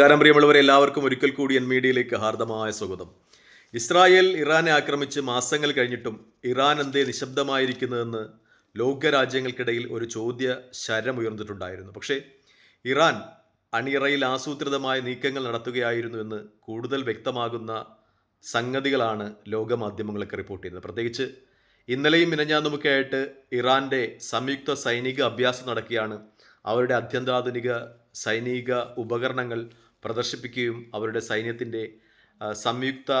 നമസ്കാരം പ്രിയമുള്ളവരെ എല്ലാവർക്കും ഒരിക്കൽ കൂടി എൻ മീഡിയയിലേക്ക് ഹാർദമായ സ്വാഗതം. ഇസ്രായേൽ ഇറാനെ ആക്രമിച്ച് മാസങ്ങൾ കഴിഞ്ഞിട്ടും ഇറാൻ എന്തേ നിശബ്ദമായിരിക്കുന്നതെന്ന് ലോകരാജ്യങ്ങൾക്കിടയിൽ ഒരു ചോദ്യ ശരം ഉയർന്നിട്ടുണ്ടായിരുന്നു. പക്ഷേ ഇറാൻ അണിയറയിൽ ആസൂത്രിതമായ നീക്കങ്ങൾ നടത്തുകയായിരുന്നു എന്ന് കൂടുതൽ വ്യക്തമാകുന്ന സംഗതികളാണ് ലോകമാധ്യമങ്ങളൊക്കെ റിപ്പോർട്ട് ചെയ്യുന്നത്. പ്രത്യേകിച്ച് ഇന്നലെയും മിനഞ്ഞാന്നുമൊക്കെയായിട്ട് ഇറാന്റെ സംയുക്ത സൈനിക അഭ്യാസം നടക്കുകയാണ്. അവരുടെ അത്യന്താധുനിക സൈനിക ഉപകരണങ്ങൾ പ്രദർശിപ്പിക്കുകയും അവരുടെ സൈന്യത്തിന്റെ സംയുക്ത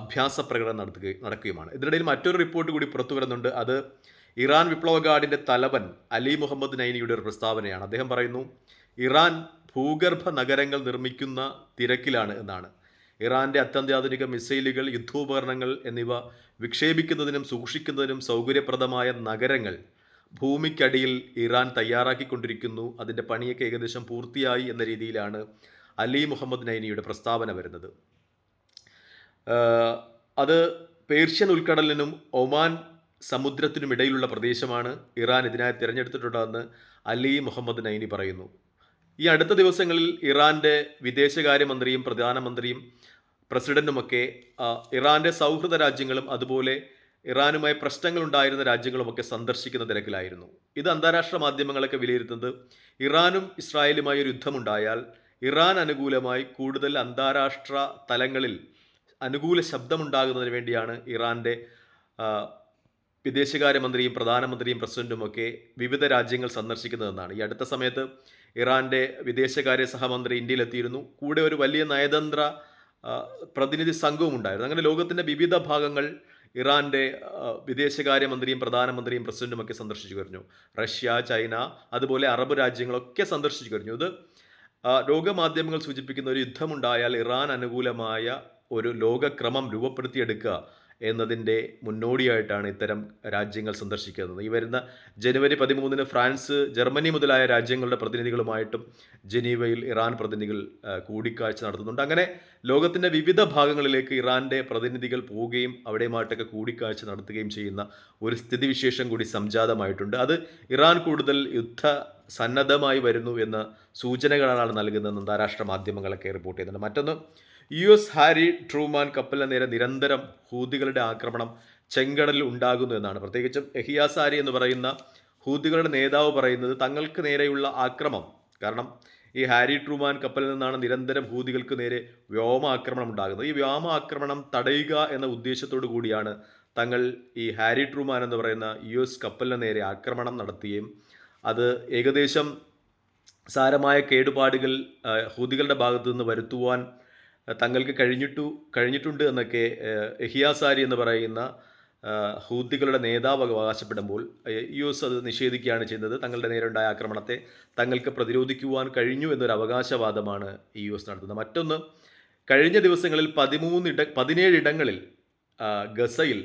അഭ്യാസ പ്രകടനം നടത്തുകയും നടക്കുകയുമാണ്. ഇതിനിടയിൽ മറ്റൊരു റിപ്പോർട്ട് കൂടി പുറത്തു വരുന്നുണ്ട്. അത് ഇറാൻ വിപ്ലവ ഗാർഡിന്റെ തലവൻ അലി മുഹമ്മദ് നൈനിയുടെ ഒരു പ്രസ്താവനയാണ്. അദ്ദേഹം പറയുന്നു ഇറാൻ ഭൂഗർഭ നഗരങ്ങൾ നിർമ്മിക്കുന്ന തിരക്കിലാണ് എന്നാണ്. ഇറാന്റെ അത്യന്താധുനിക മിസൈലുകൾ യുദ്ധോപകരണങ്ങൾ എന്നിവ വിക്ഷേപിക്കുന്നതിനും സൂക്ഷിക്കുന്നതിനും സൗകര്യപ്രദമായ നഗരങ്ങൾ ഭൂമിക്കടിയിൽ ഇറാൻ തയ്യാറാക്കിക്കൊണ്ടിരിക്കുന്നു. അതിന്റെ പണിയൊക്കെ ഏകദേശം പൂർത്തിയായി എന്ന രീതിയിലാണ് അലി മുഹമ്മദ് നൈനിയുടെ പ്രസ്താവന വരുന്നത്. അത് പേർഷ്യൻ ഉൾക്കടലിനും ഒമാൻ സമുദ്രത്തിനുമിടയിലുള്ള പ്രദേശമാണ്. ഇറാൻ ഇതിനായി തിരഞ്ഞെടുത്തിട്ടുള്ളതെന്ന് അലി മുഹമ്മദ് നൈനി പറയുന്നു. ഈ അടുത്ത ദിവസങ്ങളിൽ ഇറാന്റെ വിദേശകാര്യമന്ത്രിയും പ്രധാനമന്ത്രിയും പ്രസിഡന്റുമൊക്കെ ഇറാന്റെ സൗഹൃദ രാജ്യങ്ങളും അതുപോലെ ഇറാനുമായി പ്രശ്നങ്ങൾ ഉണ്ടായിരുന്ന രാജ്യങ്ങളുമൊക്കെ സന്ദർശിക്കുന്ന തിരക്കിലായിരുന്നു. ഇത് അന്താരാഷ്ട്ര മാധ്യമങ്ങളൊക്കെ വിലയിരുത്തുന്നത് ഇറാനും ഇസ്രായേലുമായി ഒരു യുദ്ധമുണ്ടായാൽ ഇറാൻ അനുകൂലമായി കൂടുതൽ അന്താരാഷ്ട്ര തലങ്ങളിൽ അനുകൂല ശബ്ദമുണ്ടാകുന്നതിന് വേണ്ടിയാണ് ഇറാന്റെ വിദേശകാര്യമന്ത്രിയും പ്രധാനമന്ത്രിയും പ്രസിഡന്റുമൊക്കെ വിവിധ രാജ്യങ്ങൾ സന്ദർശിക്കുന്നതെന്നാണ്. ഈ അടുത്ത സമയത്ത് ഇറാന്റെ വിദേശകാര്യ സഹമന്ത്രി ഇന്ത്യയിലെത്തിയിരുന്നു. കൂടെ ഒരു വലിയ നയതന്ത്ര പ്രതിനിധി സംഘവും ഉണ്ടായിരുന്നു. അങ്ങനെ ലോകത്തിന്റെ വിവിധ ഭാഗങ്ങൾ ഇറാന്റെ വിദേശകാര്യമന്ത്രിയും പ്രധാനമന്ത്രിയും പ്രസിഡന്റുമൊക്കെ സന്ദർശിച്ചു കഴിഞ്ഞു. റഷ്യ ചൈന അതുപോലെ അറബ് രാജ്യങ്ങളൊക്കെ സന്ദർശിച്ചു കഴിഞ്ഞു. ഇത് ലോകമാധ്യമങ്ങൾ സൂചിപ്പിക്കുന്ന ഒരു യുദ്ധമുണ്ടായാൽ ഇറാൻ അനുകൂലമായ ഒരു ലോകക്രമം രൂപപ്പെടുത്തിയെടുക്കുക. എന്നതിന്റെ മുന്നോടിയായിട്ടാണ് ഇത്തരം രാജ്യങ്ങൾ സന്ദർശിക്കുന്നത്. ഈ വരുന്ന ജനുവരി പതിമൂന്നിന് ഫ്രാൻസ് ജർമ്മനി മുതലായ രാജ്യങ്ങളുടെ പ്രതിനിധികളുമായിട്ടും ജനീവയിൽ ഇറാൻ പ്രതിനിധികൾ കൂടിക്കാഴ്ച നടത്തുന്നുണ്ട്. അങ്ങനെ ലോകത്തിന്റെ വിവിധ ഭാഗങ്ങളിലേക്ക് ഇറാന്റെ പ്രതിനിധികൾ പോവുകയും അവിടെയുമായിട്ടൊക്കെ കൂടിക്കാഴ്ച നടത്തുകയും ചെയ്യുന്ന ഒരു സ്ഥിതിവിശേഷം കൂടി സംജാതമായിട്ടുണ്ട്. അത് ഇറാൻ കൂടുതൽ യുദ്ധ സന്നദ്ധമായി വരുന്നു എന്ന സൂചനകളാണ് നൽകുന്നതെന്ന് അന്താരാഷ്ട്ര മാധ്യമങ്ങളൊക്കെ റിപ്പോർട്ട് ചെയ്യുന്നുണ്ട്. മറ്റൊന്ന് യു എസ് ഹാരി ട്രൂമാൻ കപ്പലിന് നേരെ നിരന്തരം ഹൂതികളുടെ ആക്രമണം ചെങ്കടലിൽ ഉണ്ടാകുന്നു എന്നാണ്. പ്രത്യേകിച്ചും എഹിയാസാരി എന്ന് പറയുന്ന ഹൂതികളുടെ നേതാവ് പറയുന്നത് തങ്ങൾക്ക് നേരെയുള്ള ആക്രമം. കാരണം ഈ ഹാരി ട്രൂമാൻ കപ്പലിൽ നിന്നാണ് നിരന്തരം ഹൂതികൾക്ക് നേരെ വ്യോമാക്രമണം ഉണ്ടാകുന്നത്. ഈ വ്യോമാക്രമണം തടയുക എന്ന ഉദ്ദേശത്തോടു കൂടിയാണ് തങ്ങൾ ഈ ഹാരി ട്രൂമാൻ എന്ന് പറയുന്ന യു എസ് കപ്പലിന് നേരെ ആക്രമണം നടത്തുകയും അത് ഏകദേശം സാരമായ കേടുപാടുകൾ ഹൂതികളുടെ ഭാഗത്തു നിന്ന് വരുത്തുവാൻ തങ്ങൾക്ക് കഴിഞ്ഞിട്ടു കഴിഞ്ഞിട്ടുണ്ട് എന്നൊക്കെ എഹിയാസാരി എന്ന് പറയുന്ന ഹൂദികളുടെ നേതാവ് അവകാശപ്പെടുമ്പോൾ യു എസ് അത് നിഷേധിക്കുകയാണ് ചെയ്യുന്നത്. തങ്ങളുടെ നേരെയുണ്ടായ ആക്രമണത്തെ തങ്ങൾക്ക് പ്രതിരോധിക്കുവാൻ കഴിഞ്ഞു എന്നൊരു അവകാശവാദമാണ് യു എസ് നടത്തുന്നത്. മറ്റൊന്ന് കഴിഞ്ഞ ദിവസങ്ങളിൽ പതിമൂന്നിട പതിനേഴ് ഇടങ്ങളിൽ ഗസയിൽ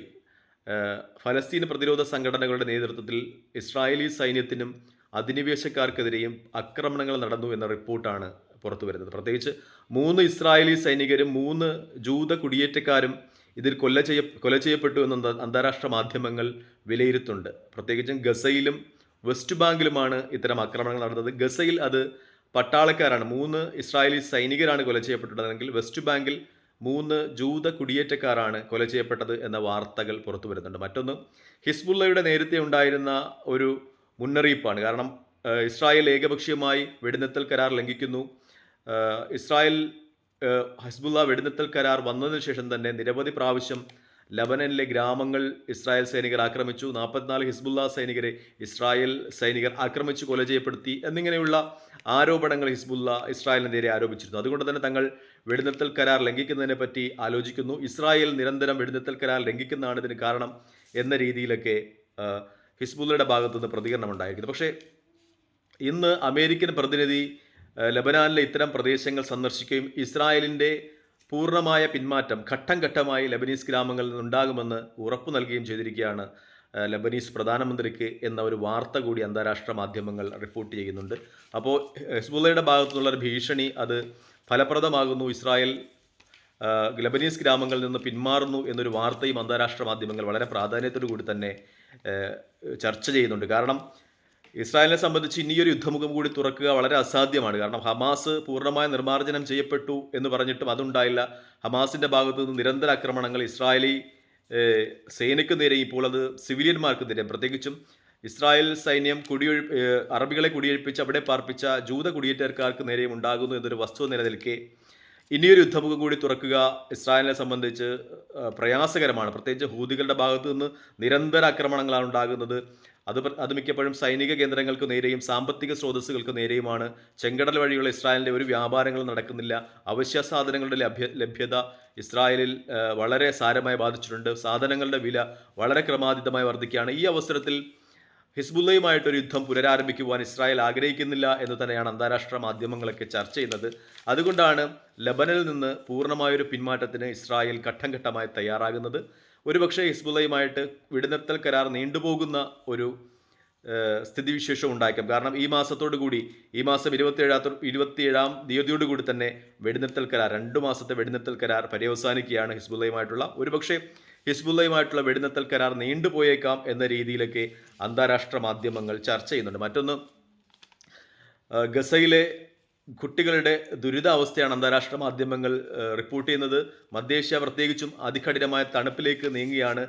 ഫലസ്തീൻ പ്രതിരോധ സംഘടനകളുടെ നേതൃത്വത്തിൽ ഇസ്രായേലി സൈന്യത്തിനും അധിനിവേശക്കാർക്കെതിരെയും ആക്രമണങ്ങൾ നടന്നു എന്ന റിപ്പോർട്ടാണ് പുറത്തു വരുന്നത്. പ്രത്യേകിച്ച് മൂന്ന് ഇസ്രായേലി സൈനികരും മൂന്ന് ജൂത കുടിയേറ്റക്കാരും ഇതിൽ കൊല്ല ചെയ്യ കൊല ചെയ്യപ്പെട്ടു എന്ന് അന്താരാഷ്ട്ര മാധ്യമങ്ങൾ വിലയിരുത്തുന്നുണ്ട്. പ്രത്യേകിച്ചും ഗസയിലും വെസ്റ്റ് ബാങ്കിലുമാണ് ഇത്തരം ആക്രമണങ്ങൾ നടന്നത്. ഗസയിൽ അത് പട്ടാളക്കാരാണ്. മൂന്ന് ഇസ്രായേലി സൈനികരാണ് കൊല ചെയ്യപ്പെട്ടതെങ്കിൽ വെസ്റ്റ് ബാങ്കിൽ മൂന്ന് ജൂത കുടിയേറ്റക്കാരാണ് കൊല ചെയ്യപ്പെട്ടത് എന്ന വാർത്തകൾ പുറത്തു വരുന്നുണ്ട്. മറ്റൊന്ന് ഹിസ്ബുള്ളയുടെ നേരത്തെ ഉണ്ടായിരുന്ന ഒരു മുന്നറിയിപ്പാണ്. കാരണം ഇസ്രായേൽ ഏകപക്ഷീയമായി വെടിനിർത്തൽ കരാർ ലംഘിക്കുന്നു. ഇസ്രായേൽ ഹസ്ബുള്ള വെടിനിർത്തൽ കരാർ വന്നതിന് ശേഷം തന്നെ നിരവധി പ്രാവശ്യം ലബനനിലെ ഗ്രാമങ്ങൾ ഇസ്രായേൽ സൈനികർ ആക്രമിച്ചു. നാൽപ്പത്തിനാല് ഹിസ്ബുള്ള സൈനികരെ ഇസ്രായേൽ സൈനികർ ആക്രമിച്ചു കൊല ചെയ്യപ്പെടുത്തി എന്നിങ്ങനെയുള്ള ആരോപണങ്ങൾ ഹിസ്ബുള്ള ഇസ്രായേലിനെതിരെ ആരോപിച്ചിരുന്നു. അതുകൊണ്ട് തന്നെ തങ്ങൾ വെടിനിർത്തൽ കരാർ ലംഘിക്കുന്നതിനെ പറ്റി ആലോചിക്കുന്നു. ഇസ്രായേൽ നിരന്തരം വെടിനിർത്തൽ കരാർ ലംഘിക്കുന്നതാണ് ഇതിന് കാരണം എന്ന രീതിയിലൊക്കെ ഹിസ്ബുള്ളയുടെ ഭാഗത്തുനിന്ന് പ്രതികരണം ഉണ്ടായിരിക്കുന്നു. പക്ഷേ ഇന്ന് അമേരിക്കൻ പ്രതിനിധി ലബനാനിലെ ഇത്തരം പ്രദേശങ്ങൾ സന്ദർശിക്കുകയും ഇസ്രായേലിന്റെ പൂർണമായ പിന്മാറ്റം ഘട്ടം ഘട്ടമായി ലബനീസ് ഗ്രാമങ്ങളിൽ നിന്നുണ്ടാകുമെന്ന് ഉറപ്പു നൽകുകയും ചെയ്തിരിക്കുകയാണ് ലബനീസ് പ്രധാനമന്ത്രിക്ക് എന്ന ഒരു വാർത്ത കൂടി അന്താരാഷ്ട്ര മാധ്യമങ്ങൾ റിപ്പോർട്ട് ചെയ്യുന്നുണ്ട്. അപ്പോൾ ഹെസ്ബുള്ളയുടെ ഭാഗത്തു നിന്നുള്ള ഒരു ഭീഷണി അത് ഫലപ്രദമാകുന്നു. ഇസ്രായേൽ ലബനീസ് ഗ്രാമങ്ങളിൽ നിന്ന് പിന്മാറുന്നു എന്നൊരു വാർത്തയും അന്താരാഷ്ട്ര മാധ്യമങ്ങൾ വളരെ പ്രാധാന്യത്തോടു കൂടി തന്നെ ചർച്ച ചെയ്യുന്നുണ്ട്. കാരണം ഇസ്രായേലിനെ സംബന്ധിച്ച് ഇനിയൊരു യുദ്ധമുഖം കൂടി തുറക്കുക വളരെ അസാധ്യമാണ്. കാരണം ഹമാസ് പൂർണമായ നിർമ്മാർജനം ചെയ്യപ്പെട്ടു എന്ന് പറഞ്ഞിട്ടും അതുണ്ടായില്ല. ഹമാസിന്റെ ഭാഗത്തു നിന്ന് നിരന്തര ആക്രമണങ്ങൾ ഇസ്രായേലി സേനയ്ക്ക് നേരെ ഇപ്പോൾ അത് സിവിലിയന്മാർക്ക് നേരെ. പ്രത്യേകിച്ചും ഇസ്രായേൽ സൈന്യം കുടിയൊഴി അറബികളെ കുടിയൊഴിപ്പിച്ച് അവിടെ പാർപ്പിച്ച ജൂത കുടിയേറ്റക്കാർക്ക് നേരെയും ഉണ്ടാകുന്നു എന്നൊരു വസ്തുത നിലനിൽക്കെ ഇനിയൊരു യുദ്ധമുഖം കൂടി തുറക്കുക ഇസ്രായേലിനെ സംബന്ധിച്ച് പ്രയാസകരമാണ്. പ്രത്യേകിച്ച് ഹൂതികളുടെ ഭാഗത്തു നിന്ന് നിരന്തര ആക്രമണങ്ങളാണ് ഉണ്ടാകുന്നത്. അത് അത് മിക്കപ്പോഴും സൈനിക കേന്ദ്രങ്ങൾക്ക് നേരെയും സാമ്പത്തിക സ്രോതസ്സുകൾക്ക് നേരെയുമാണ്. ചെങ്കടൽ വഴിയുള്ള ഇസ്രായേലിന്റെ ഒരു വ്യാപാരങ്ങളും നടക്കുന്നില്ല. അവശ്യ സാധനങ്ങളുടെ ലഭ്യ ലഭ്യത ഇസ്രായേലിൽ വളരെ സാരമായി ബാധിച്ചിട്ടുണ്ട്. സാധനങ്ങളുടെ വില വളരെ ക്രമാതീതമായി വർദ്ധിക്കുകയാണ്. ഈ അവസരത്തിൽ ഹിസ്ബുള്ളയുമായിട്ടൊരു യുദ്ധം പുനരാരംഭിക്കുവാൻ ഇസ്രായേൽ ആഗ്രഹിക്കുന്നില്ല എന്ന് തന്നെയാണ് അന്താരാഷ്ട്ര മാധ്യമങ്ങളൊക്കെ ചർച്ച ചെയ്യുന്നത്. അതുകൊണ്ടാണ് ലബനിൽ നിന്ന് പൂർണമായൊരു പിന്മാറ്റത്തിന് ഇസ്രായേൽ ഘട്ടം ഘട്ടമായി തയ്യാറാകുന്നത്. ഒരുപക്ഷെ ഹിസ്ബുള്ളയുമായിട്ട് വെടിനിർത്തൽ കരാർ നീണ്ടുപോകുന്ന ഒരു സ്ഥിതിവിശേഷം ഉണ്ടായേക്കാം. കാരണം ഈ മാസത്തോടു കൂടി ഈ മാസം ഇരുപത്തിയേഴാത്ത ഇരുപത്തിയേഴാം തീയതിയോടു കൂടി തന്നെ വെടിനിർത്തൽ കരാർ രണ്ട് മാസത്തെ വെടിനിർത്തൽ കരാർ പര്യവസാനിക്കുകയാണ് ഹിസ്ബുള്ളയുമായിട്ടുള്ള. ഒരുപക്ഷെ ഹിസ്ബുള്ളയുമായിട്ടുള്ള വെടിനിർത്തൽ കരാർ നീണ്ടുപോയേക്കാം എന്ന രീതിയിലൊക്കെ അന്താരാഷ്ട്ര മാധ്യമങ്ങൾ ചർച്ച ചെയ്യുന്നുണ്ട്. മറ്റൊന്ന് ഗസയിലെ കുട്ടികളുടെ ദുരിതാവസ്ഥയാണ് അന്താരാഷ്ട്ര മാധ്യമങ്ങൾ റിപ്പോർട്ട് ചെയ്യുന്നത്. മധ്യേഷ്യ പ്രത്യേകിച്ചും അതികഠിനമായ തണുപ്പിലേക്ക് നീങ്ങിയാണ്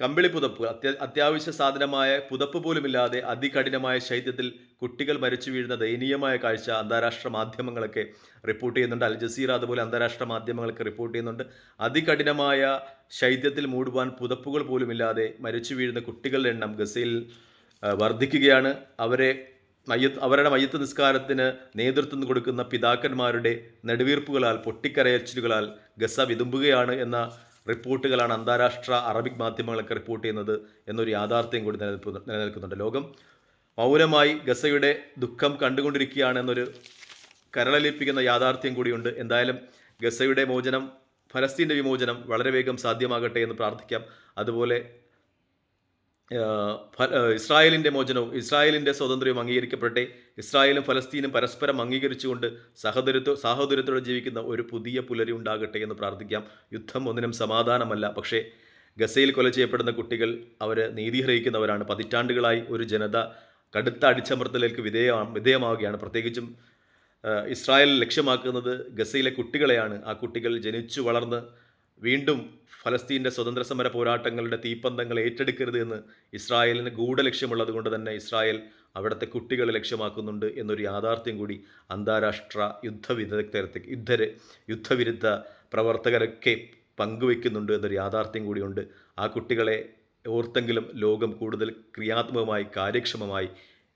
കമ്പിളി പുതപ്പ് അത്യ അത്യാവശ്യ സാധനമായ പുതപ്പ് പോലുമില്ലാതെ അതികഠിനമായ ശൈത്യത്തിൽ കുട്ടികൾ മരിച്ചു വീഴുന്ന ദയനീയമായ കാഴ്ച അന്താരാഷ്ട്ര മാധ്യമങ്ങളൊക്കെ റിപ്പോർട്ട് ചെയ്യുന്നുണ്ട്. അൽ ജസീറ അതുപോലെ അന്താരാഷ്ട്ര മാധ്യമങ്ങളൊക്കെ റിപ്പോർട്ട് ചെയ്യുന്നുണ്ട്. അതികഠിനമായ ശൈത്യത്തിൽ മൂടുവാൻ പുതപ്പുകൾ പോലുമില്ലാതെ മരിച്ചു വീഴുന്ന കുട്ടികളുടെ എണ്ണം ഗസയിൽ വർദ്ധിക്കുകയാണ്. അവരെ മയ്യത്ത് അവരുടെ മയ്യത്ത് നിസ്കാരത്തിന് നേതൃത്വം കൊടുക്കുന്ന പിതാക്കന്മാരുടെ നെടുവീർപ്പുകളാൽ പൊട്ടിക്കരയച്ചിലുകളാൽ ഗസ വിതുമ്പുകയാണ് എന്ന റിപ്പോർട്ടുകളാണ് അന്താരാഷ്ട്ര അറബിക് മാധ്യമങ്ങളൊക്കെ റിപ്പോർട്ട് ചെയ്യുന്നത് എന്നൊരു യാഥാർത്ഥ്യം കൂടി നിലനിൽക്കുന്നുണ്ട്. ലോകം മൗനമായി ഗസയുടെ ദുഃഖം കണ്ടുകൊണ്ടിരിക്കുകയാണ് എന്നൊരു കരളലിപ്പിക്കുന്ന യാഥാർത്ഥ്യം കൂടിയുണ്ട്. എന്തായാലും ഗസയുടെ മോചനം ഫലസ്തീന്റെ വിമോചനം വളരെ വേഗം സാധ്യമാകട്ടെ എന്ന് പ്രാർത്ഥിക്കാം. അതുപോലെ ഇസ്രായേലിന്റെ മോചനവും ഇസ്രായേലിന്റെ സ്വാതന്ത്ര്യവും അംഗീകരിക്കപ്പെടട്ടെ. ഇസ്രായേലും ഫലസ്തീനും പരസ്പരം അംഗീകരിച്ചുകൊണ്ട് സഹോദരത്വ സാഹോദര്യത്തോടെ ജീവിക്കുന്ന ഒരു പുതിയ പുലരി ഉണ്ടാകട്ടെ എന്ന് പ്രാർത്ഥിക്കാം. യുദ്ധം ഒന്നിനും സമാധാനമല്ല. പക്ഷേ ഗസയിൽ കൊല ചെയ്യപ്പെടുന്ന കുട്ടികൾ അവർ നീതിഗ്രഹിക്കുന്നവരാണ് പതിറ്റാണ്ടുകളായി ഒരു ജനത കടുത്ത അടിച്ചമർത്തലേക്ക് വിധേയ വിധേയമാവുകയാണ്. പ്രത്യേകിച്ചും ഇസ്രായേൽ ലക്ഷ്യമാക്കുന്നത് ഗസയിലെ കുട്ടികളെയാണ്. ആ കുട്ടികൾ ജനിച്ചു വളർന്ന് വീണ്ടും ഫലസ്തീന്റെ സ്വതന്ത്ര സമര പോരാട്ടങ്ങളുടെ തീപ്പന്തങ്ങൾ ഏറ്റെടുക്കരുത് എന്ന് ഇസ്രായേലിന് ഗൂഢലക്ഷ്യമുള്ളത് കൊണ്ട് തന്നെ ഇസ്രായേൽ അവിടുത്തെ കുട്ടികളെ ലക്ഷ്യമാക്കുന്നുണ്ട് എന്നൊരു യാഥാർത്ഥ്യം കൂടി അന്താരാഷ്ട്ര യുദ്ധവിദഗ്ധരത്തെ യുദ്ധ യുദ്ധവിരുദ്ധ പ്രവർത്തകരൊക്കെ പങ്കുവെക്കുന്നുണ്ട് എന്നൊരു യാഥാർത്ഥ്യം കൂടിയുണ്ട്. ആ കുട്ടികളെ ഓർത്തെങ്കിലും ലോകം കൂടുതൽ ക്രിയാത്മകമായി കാര്യക്ഷമമായി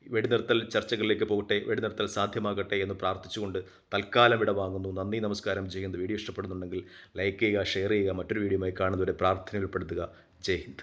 വെടിനിർത്തൽ ചർച്ചകളിലേക്ക് പോകട്ടെ വെടിനിർത്തൽ സാധ്യമാകട്ടെ എന്ന് പ്രാർത്ഥിച്ചുകൊണ്ട് തൽക്കാലം വിട വാങ്ങുന്നു. നന്ദി നമസ്കാരം. ചെയ്യുന്നത് വീഡിയോ ഇഷ്ടപ്പെടുന്നുണ്ടെങ്കിൽ ലൈക്ക് ചെയ്യുക ഷെയർ ചെയ്യുക. മറ്റൊരു വീഡിയോയുമായി കാണുന്നവരെ പ്രാർത്ഥനയിൽ ഉൾപ്പെടുത്തുക. ജയ് ഹിന്ദ്.